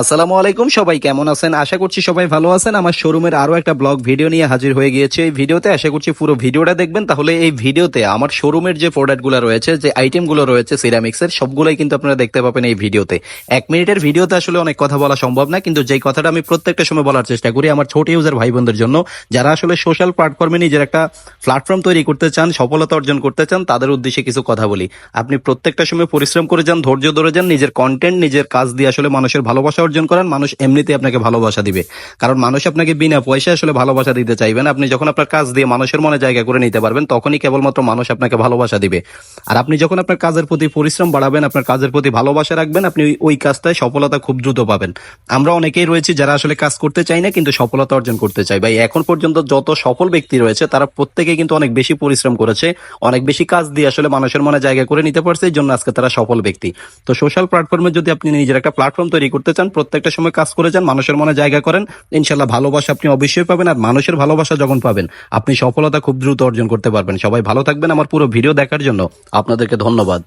আসসালামু আলাইকুম, সবাই কেমন আছেন? আশা করছি সবাই ভালো আছেন। আমার শোরুমের আরও একটা ব্লগ ভিডিও নিয়ে হাজির হয়ে গিয়েছে। এই ভিডিওতে আশা করছি পুরো ভিডিওটা দেখবেন। তাহলে এই ভিডিওতে আমার শোরুমের যে প্রোডাক্টগুলো রয়েছে, যে আইটেমগুলো রয়েছে, সিরামিক্সের, সবগুলোই কিন্তু আপনারা দেখতে পাবেন এই ভিডিওতে। এক মিনিটের ভিডিওতে আসলে অনেক কথা বলা সম্ভব না, কিন্তু যেই কথাটা আমি প্রত্যেকটা সময় বলার চেষ্টা করি আমার ছোট ইউজার ভাই বোনদের জন্য, যারা আসলে সোশ্যাল প্ল্যাটফর্মে নিজের একটা প্ল্যাটফর্ম তৈরি করতে চান, সফলতা অর্জন করতে চান, তাদের উদ্দেশ্যে কিছু কথা বলি। আপনি প্রত্যেকটা সময় পরিশ্রম করে যান, ধৈর্য ধরে যান, নিজের কন্টেন্ট নিজের কাজ দিয়ে আসলে মানুষের ভালোবাসা অর্জন করেন মানুষ এমনিতেই আপনাকে ভালোবাসা দিবে। কারণ মানুষ আপনাকে বিনা পয়সায় আসলে ভালোবাসা দিতে চাইবেন আপনি যখন আপনার কাজ দিয়ে মানুষের মনে জায়গা করে নিতে পারবেন, তখনই কেবলমাত্র মানুষ আপনাকে ভালোবাসা দিবে। আর আপনি যখন আপনার কাজের প্রতি পরিশ্রম বাড়াবেন, আপনার কাজের প্রতি ভালোবাসা রাখবেন, আপনি ওই কাজটায় সফলতা খুব দ্রুত পাবেন। আমরা অনেকেই রয়েছি যারা আসলে কাজ করতে চাই না, কিন্তু সফলতা অর্জন করতে চাই ভাই, এখন পর্যন্ত যত সফল ব্যক্তি রয়েছে, তারা প্রত্যেকে কিন্তু অনেক বেশি পরিশ্রম করেছে, অনেক বেশি কাজ দিয়ে আসলে মানুষের মনে জায়গা করে নিতে পারছে, এই জন্য আজকে তারা সফল ব্যক্তি। তো সোশ্যাল প্ল্যাটফর্মে যদি আপনি নিজের একটা প্ল্যাটফর্ম তৈরি করতে চান প্রত্যেকটা সময় কাজ করে যান, মানুষের মনে জায়গা করেন, ইনশাল্লাহ ভালোবাসা আপনি অবশ্যই পাবেন আর মানুষের ভালোবাসা যখন পাবেন, আপনি সফলতা খুব দ্রুত অর্জন করতে পারবেন। সবাই ভালো থাকবেন। আমার পুরো ভিডিও দেখার জন্য আপনাদেরকে ধন্যবাদ।